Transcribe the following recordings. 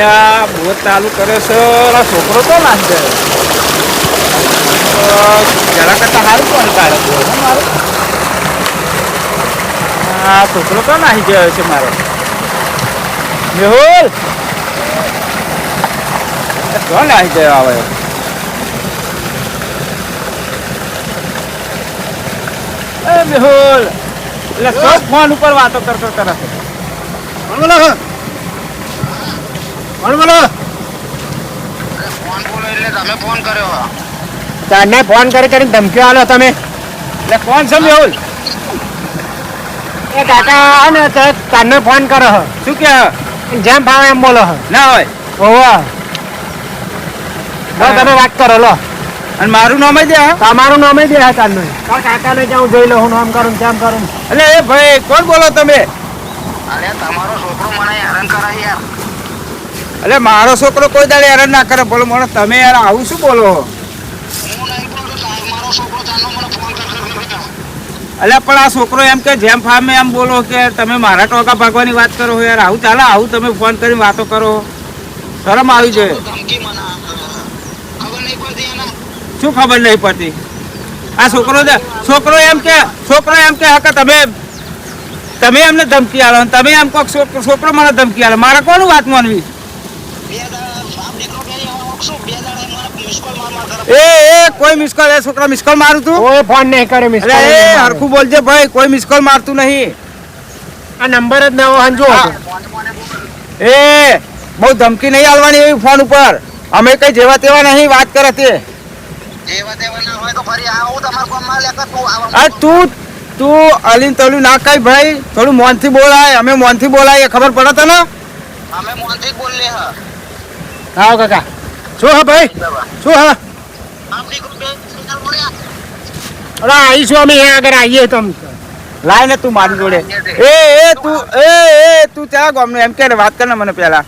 અલ્યા બોર ચાલુ કરે છે. આ છોકરો તો દે જરા કરતા સારું પણ કાઢે બોર આ છોકરો તો નાહી ગયો છે મારો. મેહુલ! કોણ નાહી ગયો આવે મેહુલ! એટલે ફોન ઉપર વાતો કરતો કરે છે? કોણ બોલો છો? કોણ બોલો. ફોન બોલો એટલે તમે ફોન કર્યો હા. ફોન કરી કરીને ધમકીઓ આલો તમે. એટલે કોણ છે એ કાકા ને તે ફોન કરો શું કે જેમ ભાવે એમ બોલો ના હોય. તમે વાત કરો લો. અને મારું નામ જ દે હા? તમારું નામ કાકા હા તારનું કાકાને જાઉં જોઈ લો હું નામ કરું તેમ કરું એટલે એ ભાઈ કોણ બોલો તમે? અરે તમારો છોકરો મને હેરાન કરાય યાર. એટલે મારો છોકરો કોઈ દાડે હેરાન ના કરે. બોલો મને તમે યાર આવું શું બોલો. એટલે પણ આ છોકરો એમ કે જેમ ફામે એમ બોલો કે તમે મારા ટોકા ભાગવાની વાત કરો યાર. આવું ચાલે, આવું તમે ફોન કરીને વાતો કરો. શરમ આવી જોઈએ શું ખબર નહીં પડતી? આ છોકરો છોકરો એમ કે છોકરો એમ કે, હા કે તમે તમે એમને ધમકી આલો તમે એમ કહો છોકરો મને ધમકી આલો મારે કોનું વાત માનવી બે દાડા બાપ દીકરો કે શું બે દાડા મને મિસ કોલ માર માર કરે એ એ કોઈ મિસકોલ એ છોકરા મિસકોલ મારું તું. કોઈ ફોન નહીં કરે મિસ એટલે એ હરખું બોલજે ભાઈ કોઈ મિસકોલ મારતું નહીં. આ નંબર જ નવો હંજો એ બહુ ધમકી નહીં આલવાની એવી ફોન ઉપર. અમે કઈ જેવા તેવા નહીં વાત કરે તે. જેવા તેવા ના હોય તો તું તું તું અલીન તલું ના કઈ ભાઈ. થોડું મોનથી બોલાય અમે મોનથી બોલાય એ ખબર પડે તને? અમે મોનથી બોલીએ હા. કાકા. શું હા ભાઈ? શું હા? અરે આવીશું અમે અહીંયા આગળ આવીએ તમ લાય ને તું મારી જોડે. એ એ તું એ એ તું ત્યાં ગામનું. એમ કે વાત કર ને મને પહેલા.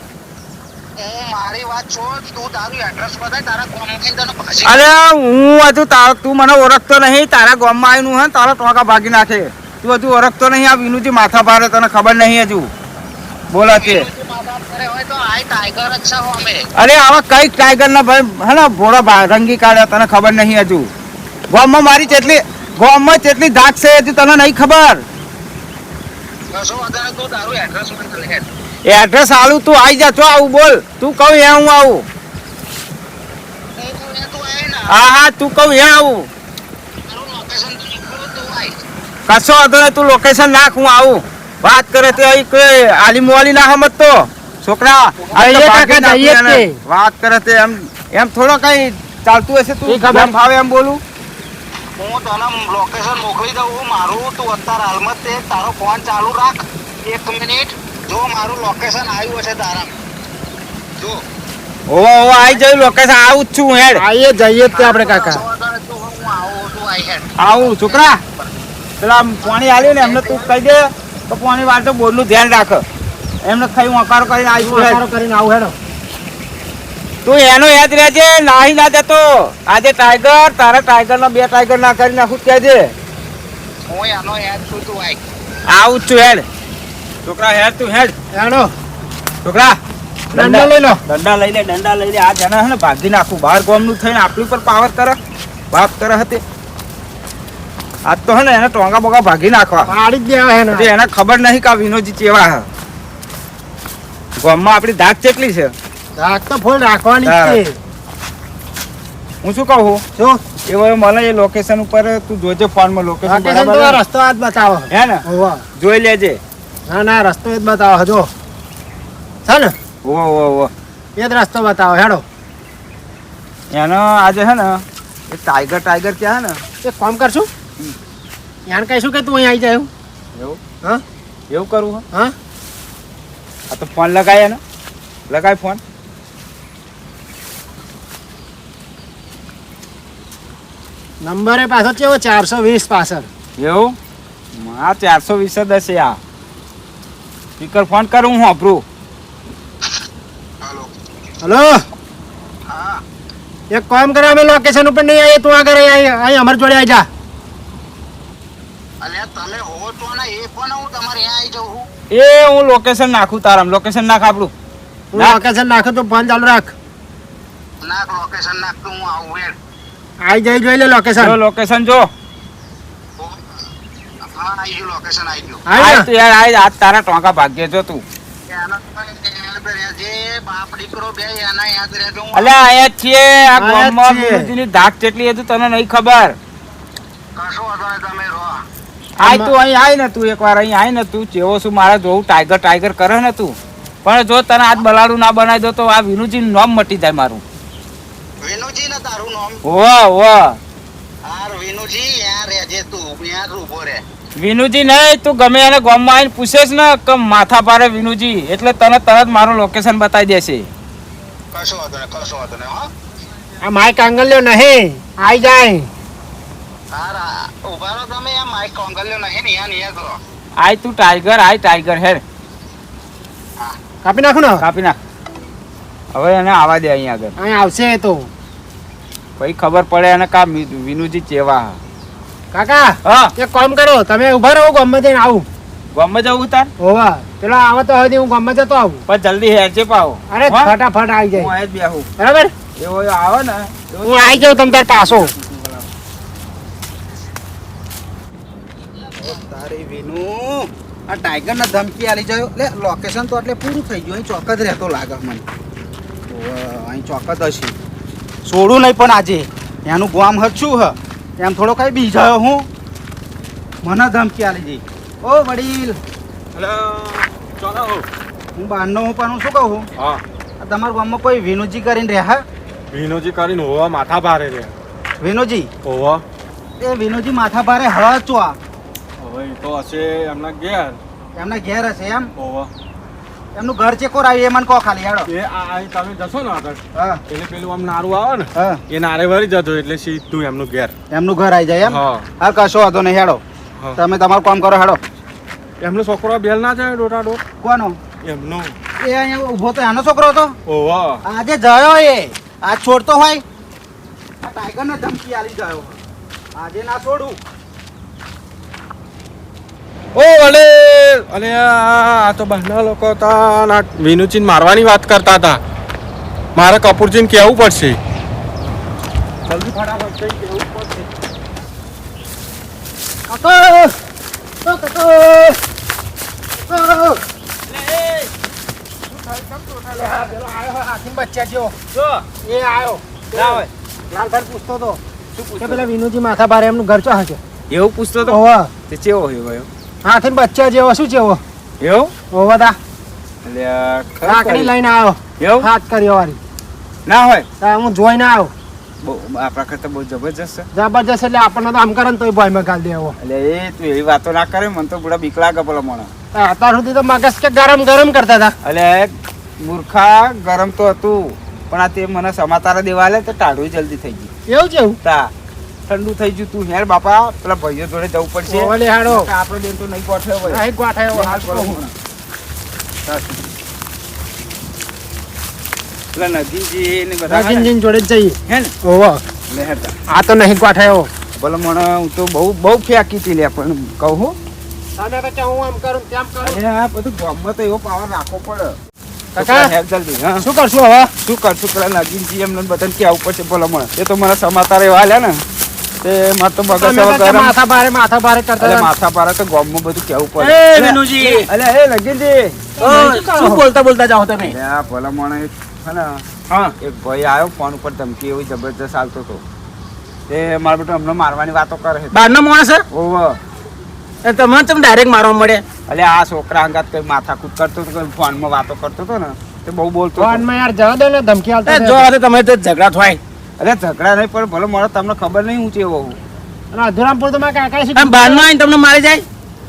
અરે હું હજુ તું મને ઓળખતો નહીં. તારા ગામમાં આવીનું હે તારા ટોકા ભાગી નાખે. તું હજુ ઓળખતો નહીં. આ વિનુજી માથા ભારે તને ખબર નહીં હજુ. બોલા છે. અરે આવા કઈ ટાઈગર ના ભાઈ હે ને ભોળા રંગી કાઢ્યા તને ખબર નહીં હજુ. ગોમમાં મારી ચેટલી ગોમમાં ચેટલી ધાક છે હજુ તને નહીં ખબર. એડ્રેસ આલું તું આવી જા છો આવું બોલ. તું કહું એ હું આવું. હું હા હા તું કહું એ આવું. કશો વાંધો નહીં તું લોકેશન નાખ હું આવું. વાત કરે તે અહીં કોઈ આલી મોલી ના સમજતો. છોકરા. વાત કરે તે એમ એમ થોડો કઈ ચાલતું હશે તું? ખબર. ફાવે એમ બોલું. હું તને લોકેશન મોકલી દઉં મારું તું અત્યારે હાલમાં તે તારો ફોન ચાલુ રાખ. એક મિનિટ. જો મારું લોકેશન આવ્યું હશે તારા. જો. ઓવો ઓવો આઈ જયું લોકેશન આવું જ છું હેડ. આઈએ જઈએ જ તે આપણે કાકા. આવું તું આય હેડ. આવું છોકરા પેલા પાણી આલ્યું ને એમને તું કહી દે તો પાણી વાળતો બોલનું ધ્યાન રાખ. એમને ખાઈ વકારો કરીને આવીશું. વકારો કરીને આવું હેડો. તું એનો યાદ રહેજે નાહી ના દેતો. આજે ટાઈગર તારા ટાઈગર ના બે ટાઈગર ના કરી નાખું કહેજે. હું એનો યાદ છું તું આવું છું હેડ. છોકરા હેડ તું હેડ. હેડો. છોકરા દંડા લઈ લો. દંડા લઈ લે દંડા લઈ લે આ જણા હે ને ભાગી નાખું. બહાર ગામનું થઈને આપણી પર પાવર કરે. બાપ કરે હતી. આજ તો હે ને એને ટોંગા બોગા ભાગી નાખવા. પાડી જ દેવા હે ને. એને ખબર નહીં કે વિનોજી ચેવા હે. ગામમાં આપણી ધાક કેટલી છે? ધાક તો ફૂલ રાખવાની છે. હું શું કહું? શું? એ એ મને એ લોકેશન ઉપર તું જોજે ફોનમાં લોકેશન લોકેશન તો રસ્તો આજ બતાવો. હે ને? હોવા. જોઈ લેજે. ના ના રસ્તો એ જ બતાવો જો છે ને? ઓ ઓ ઓ એ જ રસ્તો બતાવો હેડો. એનો આજે હે ને એ ટાઈગર ટાઈગર હે ને? એક કામ કરશું? યાન કહીશું કે તું અહીં આવી જાય એવું? એવું? હા? એવું કરવું હા? આ તો ફોન લગાય ને લગાય ફોન. નંબર એ પાછો કેવો ચારસો વીસ પાછળ? એવું? હા ચારસો વીસ જ હશે આ. સ્પીકર ફોન કરું હું વાપરું હાલો. હલો? હા. એક કામ કરે અમે લોકેશન ઉપર નહીં આવીએ તું આગળ અહીં અમારી જોડે આવી જા. તમે હો તો ને એ પણ હું તમારે આવી જાઉં એ હું લોકેશન નાખું તારામ લોકેશન નાખ આપણું. લોકેશન નાખું. તો ફોન ચાલુ રાખ. નાખ લોકેશન નાખ તો હું આવું વેડ આઈ જઈ જોઈ લે જો લોકેશન જો. હા આવી લોકેશન આવી આજ તારા ટોંકા ભાગ્ય જો તું. અલ્યા આયા છીએ. આ ગામમાં. ધાક કેટલી હતી તને નહીં ખબર. કશો વાંધો નહીં તમે રહો. આય તું અહીં આય ને તું એકવાર અહીં આય ને તું. જેવો શું મારે જોવું ટાઈગર ટાઈગર કરે ને તું. પણ જો તને આજ બલાડું ના બનાવી દો તો આ વિનુજી નામ મટી જાય મારું. વિનુજી ને તારું નામ? વાહ વાહ હાર વિનુજી યાર રેજે તું યાર ઊભો રે વિનુજી નહીં તું ગમે એને ગામમાં આવીને પૂછેસ ને કે માથા પારે વિનુજી એટલે તને તરત મારું લોકેશન બતાવી દેશે. કશો વાંધો નહીં કશો વાંધો નહીં હા. આ માઇક આંગલ્યો નહીં આઈ જાય. હાર રહો તમે કોંગલ્યો નહીં ને આય તું ટાઈગર આય ટાઈગર હેર કાપી નાખું ને? કાપી નાખ. હવે એને આવા દે અહીંયા આગળ. અહીં આવશે તો. પછી ખબર પડે એને કા વિનુજી ચેવા કાકા હા. એક કામ કરો તમે ઊભા રહો ગમે જઈને આવું. ગામમાં જવું તાર? હોવા. પેલો આવે તો હવે હું ગમે જતો આવું. પણ જલ્દી હેરજે પાવો અરે ફટાફટ આવી હું જાય આય જ બેહું. બરાબર? એવો આવે ને. હું આવી જાઉં તમે તાર પાછો. વિનુ આ ટાઈગર ને ધમકી આલી જયો. એટલે લોકેશન તો એટલે પૂરું થઈ ગયું. અહીં ચોક જ રહેતો લાગે મને. અહીં ચોક જ હશે. છોડું નહીં પણ આજે. એનું ગામ હચું હ. એમ થોડો કઈ બીજાયો હું. મને ધમકી આલી જઈ ઓ વડીલ. હું બહારનો હું પણ હું શું કહું હા? તમારા ગામમાં કોઈ વિનુજી કરીને રહે વિનોજી કરીને હોવા માથા ભારે રે વિનોજી હોવા. એ વિનોજી માથા ભારે હળ ચો આ. હવે એ તો હશે એમના ઘેર. એમના ઘેર હશે એમ? હોવા. એમનું ઘર ચેકોર આવ્યું એ મને કહો ખાલી હેડો. એ આ તમે જશો ને આગળ. હા. એટલે પેલું આમ નારું આવે ને એ નારે વળી જજો એટલે સીધું એમનું ઘેર. એમનું ઘર આવી જાય એમ? હા. કશો વાંધો નહીં હેડો. તમે તમારું કામ કરો હેડો. એમનો છોકરો બેલ ના જાય ડોટા ડોટ કોનો? એમનો. એ અહીંયા ઊભો તો એનો છોકરો હતો ઓહો આજે જયો એ. આજ છોડતો હોય? આ ટાઈગર ને ધમકી આલી ગયો. આજે ના છોડું. ઓ અલે અલે આ તો બહારના લોકો હતા ના વિનુજીને મારવાની વાત કરતા હતા. મારે કપૂરજીને કહેવું પડશે. જલ્દી ફટાફટ જઈ કહેવું પડશે. કાકો! કાકો! કાકો. પેલો વિનુજી માથા ભારે એમનું ઘર ચો હશે? એવું પૂછતો તો? હોવા તે ચેવો હોય ભાઈ હાથીમાં બચ્ચા જેવો શું જેવો? એવું? હોવા તા એટલે લાકડી લઈને આવ્યો એવું? હાથ કર્યો વારી ના હોય? તા હું જોઈને આવ્યો આપણા કરતા બહુ જબરજસ્ત છે. જબરજસ્ત એટલે આપણને તો આમ કરે ને તોય ભયમાં ગાલ દેવો. એટલે એ તું એવી વાતો ના કરે મને તો બુડા બીક લાગે પેલો મને. અત્યાર સુધી તો મગજ કે ગરમ ગરમ કરતા હતા. એટલે મૂર્ખા ગરમ તો હતું પણ આ તે મને સમાચાર દેવા આલે તો જલ્દી થઈ ગયું. એવું છે એવું? તા. ઠંડુ થઈ ગયું તું. હેર બાપા પેલા ભાઈઓ જોડે જવું પડશે. હાડો. આપણે બેન તો નહીં ગોઠવ્યો ભાઈ ગોઠાયો હાથ બોલો કહું. પેલા નદીજી ને બધા જોડે જ જઈએ. હે ને? ઓવો. આ તો નહીં ગોઠાયો બોલો મને હું તો બહુ બહુ ફેંકી હતી લે પણ કહું હું. હું આમ કરું તેમ કરું. અરે બધું ગામમાં તો એવો પાવર રાખવો પડે. કાકા જલ્દી હા. શું કરશું હવે? શું કરશું? પેલા નજીનજી એમને બધાને કેવું પડશે ભલે મને. એ તો મને સમાચાર એવા આલ્યા ને. તે મારે તો માથા ભારે માથા ભારે કરતા અરે માથા ભારે તો ગામમાં બધું કેવું એ પડે વિનુજી. અલે એ નગીનજી શું બોલતા બોલતા જાઓ તમે? આ ભલા હે ને હા. એક ભાઈ આવ્યો ફોન ઉપર ધમકી એવી જબરજસ્ત આવતો હતો. તે મારા બેટો હમણાં મારવાની વાતો કરે છે. બહારનો માણસ હે? ઓવ તમને તમે ડાયરેક્ટ મારવા મળે? અલે આ છોકરા અંગાત કઈ માથાકૂટ કરતો હતો ફોન ફોનમાં વાતો કરતો હતો ને તે બહુ બોલતો. ફોનમાં યાર જવા દે ને ધમકી આવતા એ. જો તમે તો ઝઘડા થાય. અરે ઝઘડા નહીં પણ ભલે મને તમને ખબર નહીં હું ચેવો હું અને અધુરામપુર તો મારા કાકાએ શું આમ બહારનો આવીને તમને મારી જાય?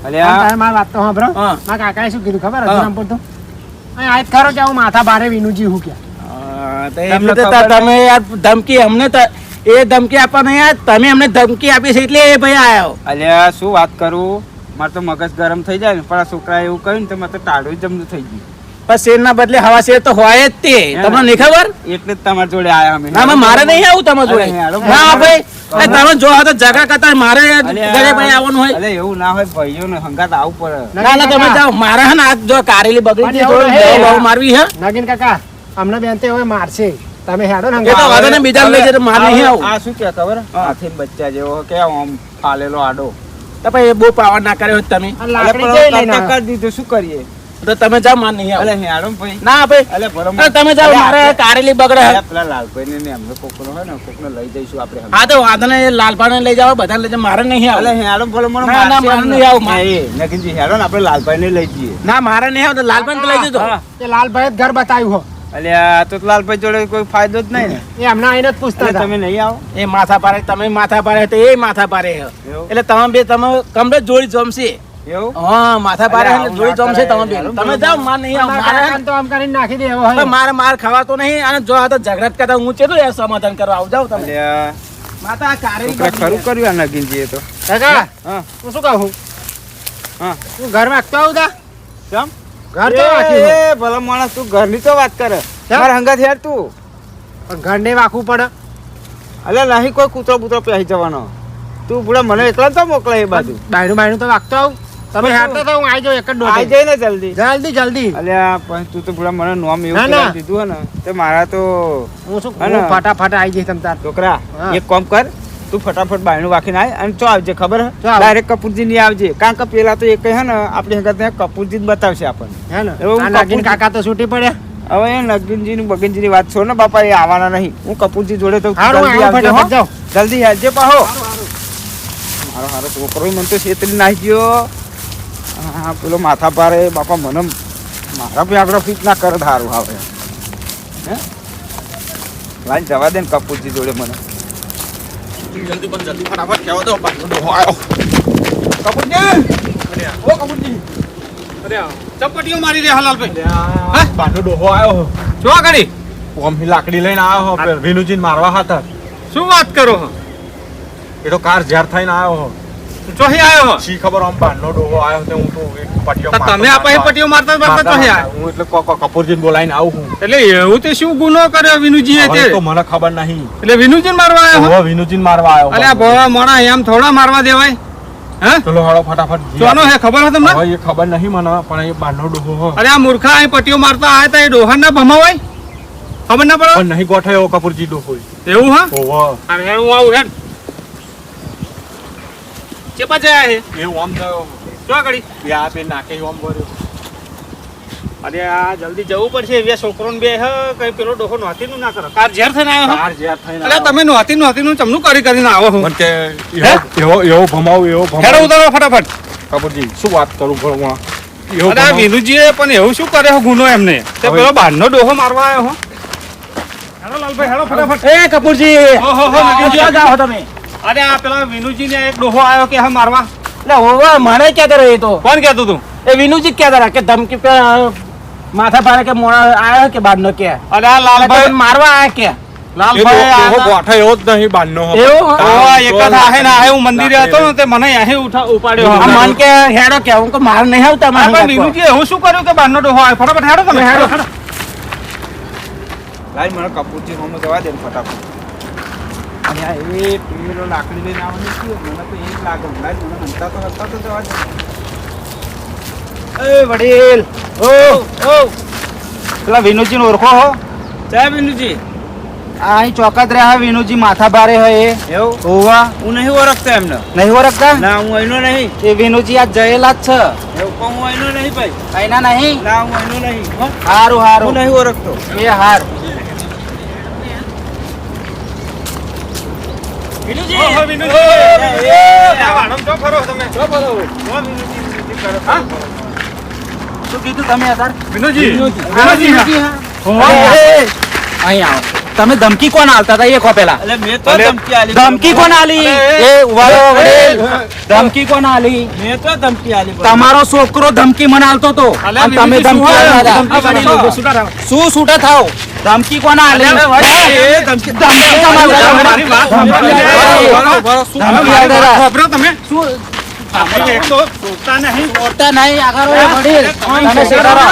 અરે તારે મારી વાત તો સાંભળો. મારા કાકાએ શું કીધું ખબર? અધુરામપુર તો. અહીં આજ ખરો કે હું માથા ભારે વિનુજી હું કે. તમે યાર ધમકી અમને એ ધમકી આપવા નહીં યાર તમે અમને ધમકી આપી છે એટલે એ ભાઈ આવ્યો અલ્યા શું વાત કરું? મારે તો મગજ ગરમ થઈ જાય ને પણ આ છોકરા એવું કહ્યું ને તો મારે તો ટાળું જમનું થઈ ગયું. પણ શેરના બદલે હવા શેર તો હોય જ તે. તમને નહીં ખબર? એટલે તમારી જોડે આયા અમે. ના મારે નહીં આવું તમારા જોડે. ના ભાઈ. તમે જો આ તો ઝઘડા કરતા મારે ઘરે ભાઈ આવવાનું હોય. અલે એવું ના હોય ભાઈઓને હંગાત આવું પડે. ના ના તમે જાઓ. મારે હે ને આ જો કારેલી બગડી પણ હતી એવું થોડી નહીં. દવા બવા મારવી હે. નાગિન કાકા અમને બેન તે હવે મારશે. તમે હેડો ને તો બીજા લઈ જજો મારે નહીં આવું. આ શું કે ખબર? હાથી બચ્ચા જેવો કે આમ ફાલેલો આડો. તો ભાઈ બહુ પાવર ના કર્યો તમે. લાકડી લઈને દીધું શું કરીએ? તો તમે જાઓ મારે નહીં આવું અલે હેડો ભાઈ. ના ભાઈ. અલે તમે જાઓ મારે કારેલી બગડે. પેલા લાલભાઈ ને એમને કોકનો હોય ને કોકનો લઈ જઈશું આપણે હા તો વાંધો નહીં લાલભાઈ લઈ જાવ બધા લઈ જાવ મારે નહીં અલે હેડો ભલે મને ના, ના, મારે નહીં આવ મારે. નકિનજી હેડો ને આપણે લાલભાઈ ને લઈ જઈએ. ના મારે નહીં આવે તો લાલભાઈ લઈ જજો. તે લાલભાઈ જ ઘર બતાવ્યું હો. અલે તો લાલભાઈ જોડે કોઈ ફાયદો જ નહીં ને. એ અમને આઈને જ પૂછતા હતા. તમે નહીં આવો? એ માથા પારે તમે માથા પારે તો એ માથા પારે હે. એટલે તમે બે તમે કમરે જોડી જમશે. હા માથા પારે જોઈ જમ કરાય. તમે તમે જાઓ માર નહીં આવું તો આમ કરીને નાખી દે એવો મારે માર ખાવાતો નહીં અને જો આ તો ઝઘડા કરતા હું ચેટલું યાર સમાધાન કરવા આવ? જાવ તમે. માતા આ ખરું કર્યું આ નગીનજીએ તો? કાકા હા. હું શું કહું? હા. હું ઘર વાગતો આવું તા? કેમ? ઘર તો એ ભલા માણસ તું ઘરની તો વાત કરે? મારા હંગાત યાર તું. ઘરને વાખવું પડે. અલે નહીં કોઈ કૂતરો બૂતરો પહેરી જવાનો. તું પૂરા મને એકલા તો મોકલે એ બાજુ. બાયણું બાયણું તો વાગતો આવું. તમે હેડતા તો હું આવી જાઉં એક જ આઈ ડોટે જાય ને જલ્દી. જલ્દી જલ્દી. અલ્યા પણ તું તો પૂરા મને નોમ એવું. દીધું હે ને તે મારા તો હું શું હું ફટાફટ આવી જઈશ તમતા છોકરા એક કામ કર તું ફટાફટ બાયણું વાખીને આય અને ચો આવજે ખબર ડાયરેક્ટ કપૂરજી ની આવજે. કારણ કે પેલા તો એક હે ને આપણે હંગત કપૂરજી જ બતાવશે આપણને. હે ને? એવું કાકા તો છૂટી પડ્યા. હવે એ નગીનજી ની બગીનજી ની વાત છો ને બાપા એ આવવાના નહીં. હું કપૂરજી જોડે તો જલ્દી આવજે પાહો. મારો હારો છોકરો મને તો છેતરી નાખી ગયો હા પેલો માથા પારે બાપા મને મારા બી આગળ ફીટ ના કરે સારું આવે હે? લાઈન જવા દે ને કપૂરજી જોડે મને. જલ્દી પણ જલ્દી. ફટાફટ કહેવા દો પાછો આવ્યો કપૂરજી ઓ કપૂરજી ચપટીઓ મારી દે હલાલભાઈ હા? બાજુ ડોહો આવ્યો શું આ ઘડી ઓમથી લાકડી લઈને આવ્યો હો વિનુજીને મારવા હતા શું વાત કરો હો? એ તો કાર ઝેર થઈને આવ્યો હો. ચોહી આવ્યો શી ખબર આમ બારનો ડોહો આવ્યો તે હું તો એક પટીઓ તમે આ પાસે પટીઓ મારતા મારતા ચોહી આવ્યા હું એટલે ક- ક- આવું હું એટલે એવું તે શું ગુનો કર્યો વિનુજીએ તે? તો મને ખબર નહીં. એટલે વિનુજીને મારવા આવ્યો હો? હવે મારવા આવ્યો અલ્યા ભોળા મોણા એમ થોડા મારવા દેવાય. હે? ચલો ફટાફટ. ચોનો હે ખબર હે તમને? એ ખબર નહીં મને પણ એ બારનો ડોહો હો. અરે આ મૂર્ખા અહીં પટીઓ મારતા આયા તા એ ડોહા ના ભમાવાય? ખબર ના પડે? નહીં ગોઠવ્યો કપૂરજી ડોહો એવું હા? ઓહો. હવે હું આવું હેડ. ચેપા જયા હે એ ઓમ થયો ચો ઘડી આ બે નાકે ઓમ ભર્યો અરે આ જલ્દી જવું પડશે એવા છોકરોને બે હ કઈ પેલો ડોહો નોતીનું ના કરો કાર ઝેર થઈને આવ્યો હો? કાર ઝેર થઈને અરે તમે નોતી નોતી નું ચમનું કરી કરીને આવો હું કે એવો એવો એવો ભમાવ એવો હેડો ભમાવ ઉતારો ફટાફટ કપૂરજી શું વાત કરું એવો અરે વિનુજીએ પણ એવું શું કરે હો ગુનો એમને તે પેલો બહારનો ડોહો મારવા આવ્યો હો હેડો લાલભાઈ હેડો ફટાફટ એ કપૂરજી ઓહો હો. ક્યાં જાઓ તમે અરે આ પેલા વિનુજીને એક ડોહો આવ્યો કે હા મારવા. એટલે હોવા મને ક્યાં કરે તો. કોણ કહેતું તું? એ વિનુજી ક્યાં તારા કે ધમકી પે માથા ભારે કે મોણા આવ્યો કે બાર નો કે. અરે આ લાલભાઈ મારવા આવ્યા કે? એ લાલભાઈ ડોહો આ- ગોઠે એવો જ નહીં બારનો હો. એવું? ઓહો, એક જ આહે ને આહે હું મંદિરે હતો મને અહીં ઉઠા ઉપાડ્યો આ હમણાં. કે હેડો કે હું માર નહીં આવતા આ પણ વિનુજીએ શું કર્યું કે બહારનો ડોહો આવ્યો? ફટાફટ હેડો તમે હેડો. હેડો લાઈન મને કપૂરજી જવા દે ફટાફટ. અને આ એ પેલો લાકડી લઈને આવવાનું શું મને તો એ લાગે લાઈન મને તો હંતા તો જવા દે. એ વડીલ ઓ ઓ. પેલા વિનુજીને ઓળખો હો. જય વિનુજી. આ અહીં ચોકત રહ્યા વિનુજી માથા ભારે હોય એ. એવું? હોવા. હું નહીં ઓળખતો એમને. નહીં ઓળખતા? ના હું એનો નહીં. એ વિનુજી આ જયેલા જ છે. એવું પણ હું એનો નહીં ભાઈ. અહીંના નહીં? ના હું એનો નહીં હો. હારું હું હારું નહીં ઓળખતો. એ હાર ઓહો, વિનુજી. આ વાળો જો ફરો તમે. જો ફરો. જો વિનુજી, વિનુજી કરો. હા? શું કીધું તમે અત્યાર કરો હા, વિનુજી. વિનુજી, હા. એ, એ, અહીં આવો. તમે ધમકી કોણ આલતા હતા એ કહો પેલા એટલે મેં તો અલે, ધમકી આલી ધમકી કોણ આલી અરે, એ ઉભા રહો, વડીલ. ધમકી કોણ આલી મેં તો ધમકી આલી તમારો છોકરો ધમકી મને આલતો તો અલ્યા, અને તમે વિનુજી, શું ધમકી હોય? આલતા હતા. ધમકી આલી, શું કરાવો? શું છૂટા થાવ ધમકી કોણ આલી અલ્યા, હે? એ ધમકી ધમકી કોણ આલતા હતા? મારી વાત ધમકી સાંભળો. આલતા હતા. બરો, બરો, શું ધમકી મારી આલતા વાત હતા. સાંભળો તમે શું તમે એક તો છોડતા નહીં છોડતા નહીં આગળ હોય વડીલ. તમે તમે છોડો. શેઠારો.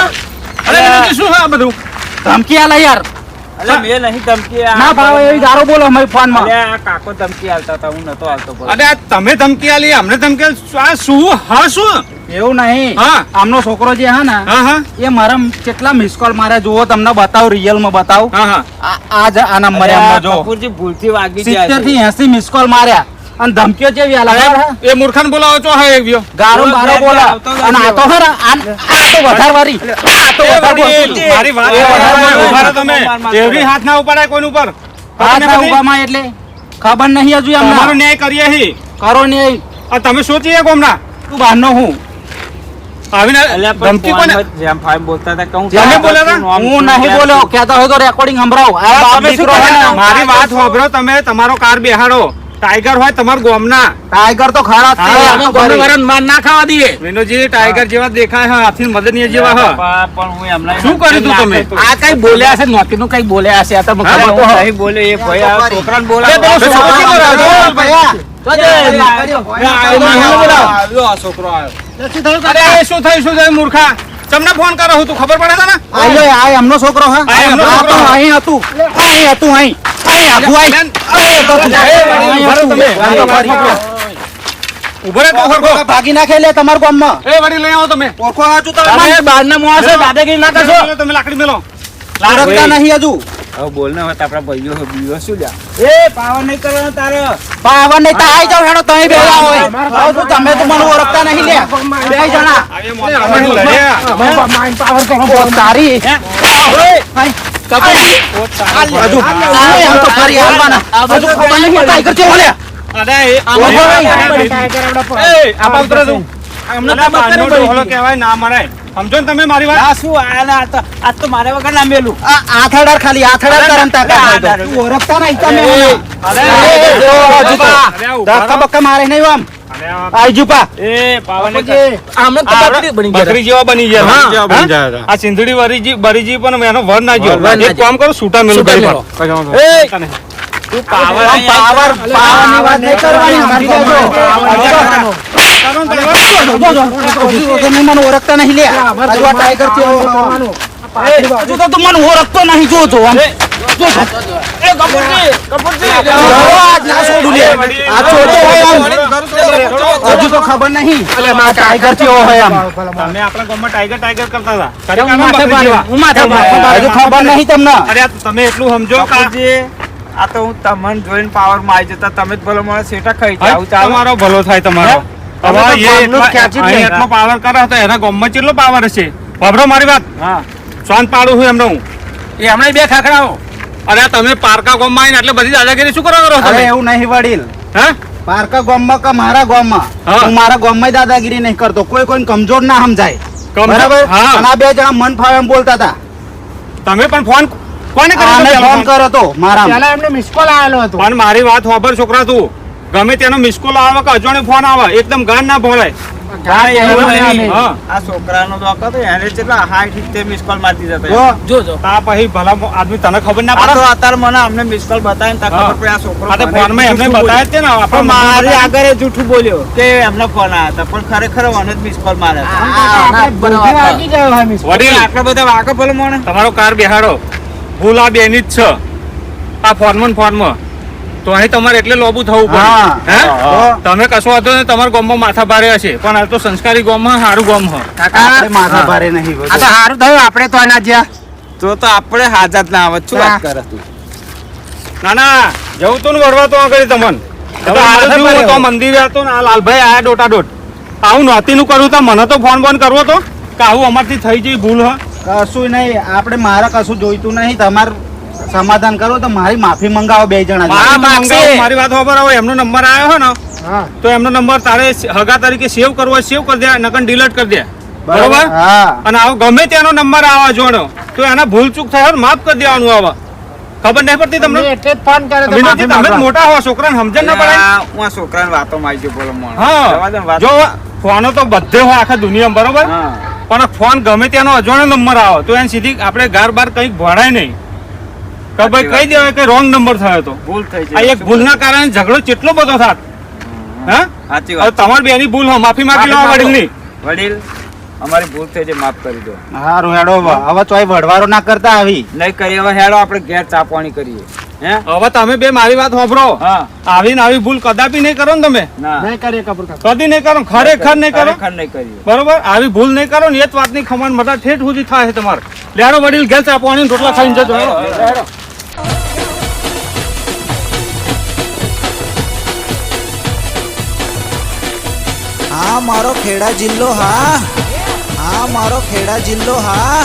અરે વિનુજી, શું છે આ બધું ધમકી આલે યાર ધમકી તમે આલી અમને ધમકી આ શું? હા શું? એવું નહીં. હા. આમનો છોકરો જે હા ને હા હા. એ મારા કેટલા મિસ કોલ મારે જુઓ તમને બતાવું રિયલમાં બતાવું. હા હા. આ આ નંબર ભૂલથી વાગી સિત્તેરથી એસી મિસ કોલ માર્યા. અને ધમકીઓ છે. આલા એ મૂર્ખાને બોલાવો છો હા એક વ્યો ગારો બારો બોલા. અને આ તો હર આ તો વધારે વારી. આ તો વધારે મારી વાત એ વધારે સાંભળો, બોલતું. ઊભા રહો તમે. એવડી હાથ ના ઉપાડાય કોઈની ઉપર? હાથ ના બધી? એટલે ખબર નહીં હજુ એમ મારો ન્યાય કરીએ હી. કરો ન્યાય. આ તમે સોચીએ કોમના તું બહારનો હું. તમારો કાર બેહાડો. ટાઈગર હોય તમારા ગોમના. ટાઈગર તો ખરા જ છે. અમે ગમે વરણ માર ના ખાવા દઈએ. વિનોજી ટાઈગર જેવા દેખાય હા હાથી મદનીય જેવા હા. પણ હું એમના શું કર્યું તું તમે? આ કઈ બોલ્યા છે નોતી નું કઈ બોલ્યા છે આ તો મને હું હોય. એ ભાઈ આ છોકરાને અરે, બોલાવો. છોકરો આવ્યો આ છોકરો આવ્યો. અરે એ શું થયું શું થયું મૂર્ખા? તમને ફોન કરો હું તું ખબર પડે ને આ એમનો છોકરો હા. એમનો છોકરો. અહીં હતું. અહીં હતું અહીં. ભાગી નાખે લે તમારા ગામમાં. એ વડી લઈ આવો તમે. ઓળખો હાચું તમે તમે બહારના માણસ છે દાદાગીરી ના કરશો. તમે લાકડી મેલો. ઓળખતા નહીં હજુ. હવે બોલ ને હવે તો ભાઈઓ બીઓ શું લ્યા? એ પાવર નહીં કરવાનો તારે. પાવર નહીં તો જાવ હેડો તમે બે હોય. આવો તો તમે તો મને ઓળખતા નહીં લે બે જણા. અમે તારી. સમજો ને તમે મારી વાત આ શું આ તો આ મારે વગર ના મેલું આ આથડાર ખાલી આથડાર કરમતા ઓળખતા નહીં તમે ધક્કા બક્કા મારે નહીં આમ ઓળખતા નહીં લે ટાઈગર છે હજુ તો તું મને ઓળખતો નહીં જો ખબર નહીં હતા હું હું તમને તમે એટલું સમજો આ- તો હું તમને જોઈને પાવરમાં આવી જતા તમે જ ભલો મારે સેટા ખાઈ જાવ તમારો ભલો થાય તમારો પાવર કરે તો એના ગામમાં કેટલો પાવર હશે વાપરો મારી વાત હા શાંત પાડું છું એમને હું એ હમણાં બે ખાખરાઓ અરે તમે પારકા ગામમાં માં એટલે બધી દાદાગીરી શું કરો કરો અરે એવું નહીં વડીલ. હે? પારકા ગામમાં કે મારા ગામમાં? માં હું મારા ગામમાં દાદાગીરી નહીં કરતો. કોઈ કોઈ કમજોર ના સમજાય. બરાબર? હા. અને આ બે જણા મન ફાવે એમ બોલતા હતા. તમે પણ ફોન કોને કર્યો આને હતો પહેલો એમને મિસ કોલ આવેલો હતો. પણ મારી વાત હોબર છોકરા તું. ગમે તેનો મિસકોલ આવે કે અજાણ્યો ફોન આવે એકદમ ગાન ના ભોળાય આ છોકરાનો તો એને કેટલા હાઈટ સિત્તેર મિસ કોલ મારતી જતા જો, જોજો તા પછી ભલા આદમી તને ખબર ના પડે? અત્યારે મને અમને મિસ કોલ બતાવીને તા ખબર પડે આ છોકરો આ તો મને એમને બતાવ્યા જ ને આપણે મારી આગળ એ જૂઠું બોલ્યો. કે એમને ફોન આવ્યા હતા પણ ખરેખર મને જ મિસ કોલ માર્યા વડીલ. આટલા બધા વાકો બોલે મને તમારો કાર બેહાડો. ભૂલ આ બેની જ છે. આ ફોનમાં ને ફોનમાં. તો અહીં તમારે એટલે લોબુ થવું પડે. હે. તમે કશો વાંધો નહીં તમારા ગામમાં માથા ભારે હશે. પણ આ તો સંસ્કારી ગામમાં સારું ગામ હોય માથા ભારે નહીં તો સારું થયું આપણે તો ના જ્યાં. તો તો આપણે હાજર ના આવે શું વાત કરે તું? ના ના જવું તું ને વળવા તો આગળ તમને. તો. મંદિરે હતો ને આ લાલભાઈ આયા ડોટા ડોટ આવું નહોતી નું કરું તો મને તો ફોન બોન કરવો તો? કે આવું અમારથી થઈ જઈ ભૂલ હ. કશું નહીં આપણે મારે કશું જોઈતું નહીં તમારે સમાધાન કરો તો મારી માફી મંગાવો બે જણા મારા મારી વાત ખબર હોય એમનો નંબર આવ્યો ને તો એમનો નંબર તારે હગા તરીકે સેવ કરવો સેવ કરી દે નકર ડિલીટ કરી દે. બરોબર અને આવો ગમે તેનો નંબર આવે જોડો તો એના ભૂલ ચૂક થાય માફ કરી દેવાનું આવે. ખબર નહીં પડતી તમને? ફોન કરે વિનોદજી, તમે મોટા હો છોકરાને સમજણ ના પડે હું આ છોકરાની વાતો માં બોલો મોણ હા. જો ફોનો તો બધે હોય આખા દુનિયામાં બરોબર? પણ ફોન ગમે તેનો અજાણ્યો નંબર આવે તો એને સીધી આપણે ગાર બાર કંઈક ભણાય નહીં. કે ભાઈ કહી દેવાય કે રોંગ નંબર થયો તો. ભૂલ થઈ આ એક ભૂલના કારણે ઝઘડો કેટલો બધો થાત. હા? સાચી વાત. તમારી બેની ભૂલ હો માફી માંગી લો વડીલની. વડીલ અમારી ભૂલ થઈ છે માફ કરી દો. હા હેડો હવે ચોય વડવારો ના કરતા આવી. નહીં કરી હવે હેડો આપણે ઘેર ચા કરીએ. હે? હવે તમે બે મારી વાત સાંભળો. હા. આવી ને આવી ભૂલ કદાપી નહીં કરો ને તમે. નહીં કરીએ કપૂર કાકા. કદી નહીં કરો ખરેખર નહીં કરો. ખરેખર નહીં કરીએ. બરોબર? આવી ભૂલ નહીં કરો ને એ જ વાતની ખમણ બધા ઠેઠ સુધી થાય છે તમારે. લેડો વડીલ ઘેર ચા પાણી ને રોટલા ખાઈને જજો હેડો. હા મારો ખેડા જિલ્લો હા. આ મારો ખેડા જિલ્લો હા.